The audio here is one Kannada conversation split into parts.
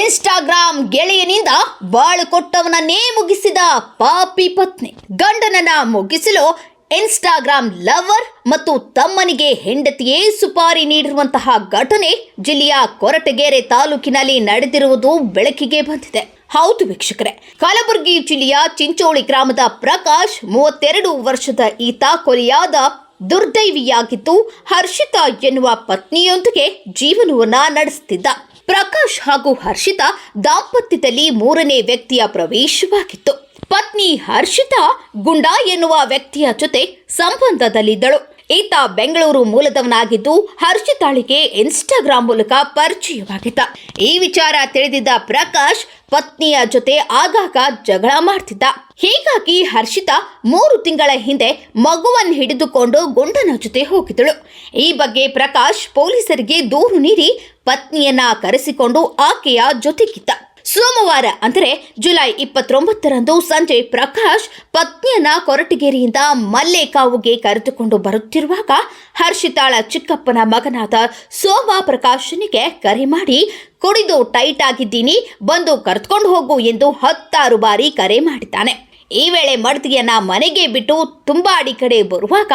ಇನ್ಸ್ಟಾಗ್ರಾಂ ಗೆಳೆಯನಿಂದ ಬಾಳು ಕೊಟ್ಟವನನ್ನೇ ಮುಗಿಸಿದ ಪಾಪಿ ಪತ್ನಿ. ಗಂಡನನ್ನ ಮುಗಿಸಲು ಇನ್ಸ್ಟಾಗ್ರಾಮ್ ಲವರ್ ಮತ್ತು ತಮ್ಮನಿಗೆ ಹೆಂಡತಿಯೇ ಸುಪಾರಿ ನೀಡಿರುವಂತಹ ಘಟನೆ ಜಿಲ್ಲೆಯ ಕೊರಟಗೆರೆ ತಾಲೂಕಿನಲ್ಲಿ ನಡೆದಿರುವುದು ಬೆಳಕಿಗೆ ಬಂದಿದೆ. ಹೌದು ವೀಕ್ಷಕರೇ, ಕಲಬುರಗಿ ಜಿಲ್ಲೆಯ ಚಿಂಚೋಳಿ ಗ್ರಾಮದ ಪ್ರಕಾಶ್ ಮೂವತ್ತೆರಡು ವರ್ಷದ ಈತ ಕೊಲೆಯಾದ ದುರ್ದೈವಿಯಾಗಿದ್ದು ಹರ್ಷಿತಾ ಎನ್ನುವ ಪತ್ನಿಯೊಂದಿಗೆ ಜೀವನವನ್ನ ನಡೆಸುತ್ತಿದ್ದ ಪ್ರಕಾಶ್ ಹಾಗೂ ಹರ್ಷಿತಾ ದಾಂಪತ್ಯದಲ್ಲಿ ಮೂರನೇ ವ್ಯಕ್ತಿಯ ಪ್ರವೇಶವಾಗಿತ್ತು. ಪತ್ನಿ ಹರ್ಷಿತಾ ಗುಂಡಾ ಎನ್ನುವ ವ್ಯಕ್ತಿಯ ಜೊತೆ ಸಂಬಂಧದಲ್ಲಿದ್ದಳು. ಈತ ಬೆಂಗಳೂರು ಮೂಲದವನಾಗಿದ್ದು ಹರ್ಷಿತಾಳಿಗೆ ಇನ್ಸ್ಟಾಗ್ರಾಂ ಮೂಲಕ ಪರಿಚಯವಾಗಿದ್ದ. ಈ ವಿಚಾರ ತಿಳಿದಿದ್ದ ಪ್ರಕಾಶ್ ಪತ್ನಿಯ ಜೊತೆ ಆಗಾಗ ಜಗಳ ಮಾಡ್ತಿದ್ದ. ಹೀಗಾಗಿ ಹರ್ಷಿತಾ ಮೂರು ತಿಂಗಳ ಹಿಂದೆ ಮಗುವನ್ನು ಹಿಡಿದುಕೊಂಡು ಗುಂಡನ ಜೊತೆ ಹೋಗಿದ್ದಳು. ಈ ಬಗ್ಗೆ ಪ್ರಕಾಶ್ ಪೊಲೀಸರಿಗೆ ದೂರು ನೀಡಿ ಪತ್ನಿಯನ್ನ ಕರೆಸಿಕೊಂಡು ಆಕೆಯ ಜೊತೆಗಿದ್ದ. ಸೋಮವಾರ, ಅಂದರೆ ಜುಲೈ ಇಪ್ಪತ್ತೊಂಬತ್ತರಂದು ಸಂಜೆ ಪ್ರಕಾಶ್ ಪತ್ನಿಯನ್ನ ಕೊರಟಗೆರೆಯಿಂದ ಮಲ್ಲೇಕಾವುಗೆ ಕರೆದುಕೊಂಡು ಬರುತ್ತಿರುವಾಗ ಹರ್ಷಿತಾಳ ಚಿಕ್ಕಪ್ಪನ ಮಗನಾದ ಸೋಮ ಪ್ರಕಾಶನಿಗೆ ಕರೆ ಮಾಡಿ, ಕುಡಿದು ಟೈಟ್ ಆಗಿದ್ದೀನಿ, ಬಂದು ಕರೆದುಕೊಂಡು ಹೋಗು ಎಂದು ಹತ್ತಾರು ಬಾರಿ ಕರೆ ಮಾಡಿದ್ದಾನೆ. ಈ ವೇಳೆ ಮಡದಿಯನ್ನ ಮನೆಗೆ ಬಿಟ್ಟು ತುಂಬಾಡಿ ಕಡೆ ಬರುವಾಗ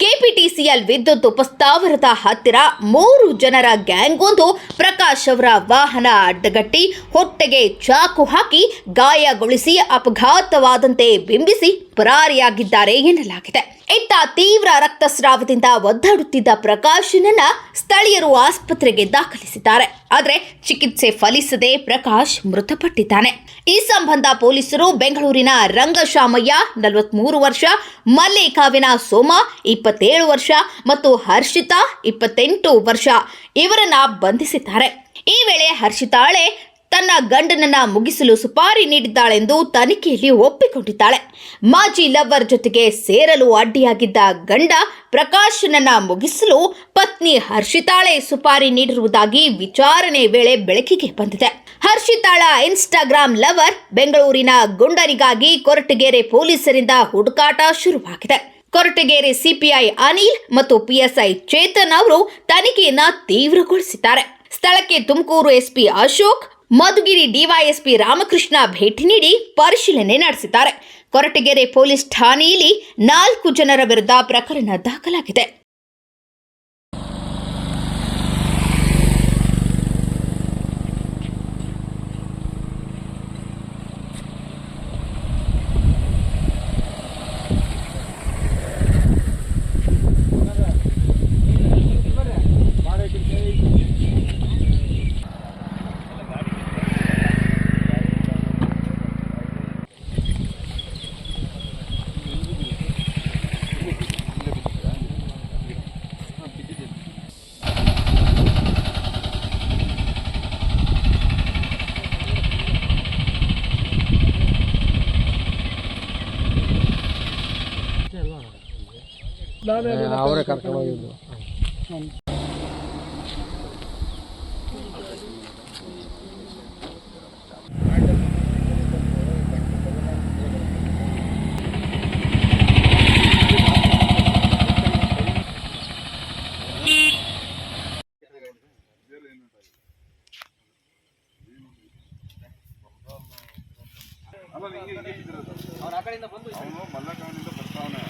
ಕೆಪಿಟಿಸಿಎಲ್ ವಿದ್ಯುತ್ ಉಪಸ್ಥಾವರದ ಹತ್ತಿರ ಮೂರು ಜನರ ಗ್ಯಾಂಗ್ ಒಂದು ಪ್ರಕಾಶ್ ಅವರ ವಾಹನ ಅಡ್ಡಗಟ್ಟಿ ಹೊಟ್ಟೆಗೆ ಚಾಕು ಹಾಕಿ ಗಾಯಗೊಳಿಸಿ ಅಪಘಾತವಾದಂತೆ ಬಿಂಬಿಸಿ ಪರಾರಿಯಾಗಿದ್ದಾರೆ ಎನ್ನಲಾಗಿದೆ. ಇತ್ತ ತೀವ್ರ ರಕ್ತಸ್ರಾವದಿಂದ ಒದ್ದಾಡುತ್ತಿದ್ದ ಪ್ರಕಾಶನನ್ನ ಸ್ಥಳೀಯರು ಆಸ್ಪತ್ರೆಗೆ ದಾಖಲಿಸಿದ್ದಾರೆ. ಆದರೆ ಚಿಕಿತ್ಸೆ ಫಲಿಸದೆ ಪ್ರಕಾಶ್ ಮೃತಪಟ್ಟಿದ್ದಾನೆ. ಈ ಸಂಬಂಧ ಪೊಲೀಸರು ಬೆಂಗಳೂರಿನ ರಂಗಶಾಮಯ್ಯ, ನಲವತ್ಮೂರು ವರ್ಷ, ಮಲ್ಲಿಕಾವಿನ ಸೋಮ, ಇಪ್ಪತ್ತೇಳು ವರ್ಷ ಮತ್ತು ಹರ್ಷಿತಾ, ಇಪ್ಪತ್ತೆಂಟು ವರ್ಷ ಇವರನ್ನ ಬಂಧಿಸಿದ್ದಾರೆ. ಈ ವೇಳೆ ಹರ್ಷಿತಾಳೆ ತನ್ನ ಗಂಡನನ್ನ ಮುಗಿಸಲು ಸುಪಾರಿ ನೀಡಿದ್ದಾಳೆಂದು ತನಿಖೆಯಲ್ಲಿ ಒಪ್ಪಿಕೊಂಡಿದ್ದಾಳೆ. ಮಾಜಿ ಲವರ್ ಜೊತೆಗೆ ಸೇರಲು ಅಡ್ಡಿಯಾಗಿದ್ದ ಗಂಡ ಪ್ರಕಾಶನನ್ನ ಮುಗಿಸಲು ಪತ್ನಿ ಹರ್ಷಿತಾಳೆ ಸುಪಾರಿ ನೀಡಿರುವುದಾಗಿ ವಿಚಾರಣೆ ವೇಳೆ ಬೆಳಕಿಗೆ ಬಂದಿದೆ. ಹರ್ಷಿತಾಳ ಇನ್ಸ್ಟಾಗ್ರಾಂ ಲವರ್ ಬೆಂಗಳೂರಿನ ಗುಂಡನಿಗಾಗಿ ಕೊರಟಗೆರೆ ಪೊಲೀಸರಿಂದ ಹುಡುಕಾಟ ಶುರುವಾಗಿದೆ. ಕೊರಟಗೆರೆ ಸಿಪಿಐ ಅನಿಲ್ ಮತ್ತು ಪಿಎಸ್ಐ ಚೇತನ್ ಅವರು ತನಿಖೆಯನ್ನ ತೀವ್ರಗೊಳಿಸಿದ್ದಾರೆ. ಸ್ಥಳಕ್ಕೆ ತುಮಕೂರು ಎಸ್ಪಿ ಅಶೋಕ್ ಮಧುಗಿರಿ ಡಿವೈಎಸ್ಪಿ ರಾಮಕೃಷ್ಣ ಭೇಟಿ ನೀಡಿ ಪರಿಶೀಲನೆ ನಡೆಸಿದ್ದಾರೆ. ಕೊರಟಗೆರೆ ಪೊಲೀಸ್ ಠಾಣೆಯಲ್ಲಿ ನಾಲ್ಕು ಜನರ ವಿರುದ್ಧ ಪ್ರಕರಣ ದಾಖಲಾಗಿದೆ. ಅವರೇ ಕರ್ಕೊಂಡು ಹೋಗಿದ್ದು. ಅವನು ಮಲ್ಲಕಾಣಿಂದ ಬರ್ತಾವನೆ.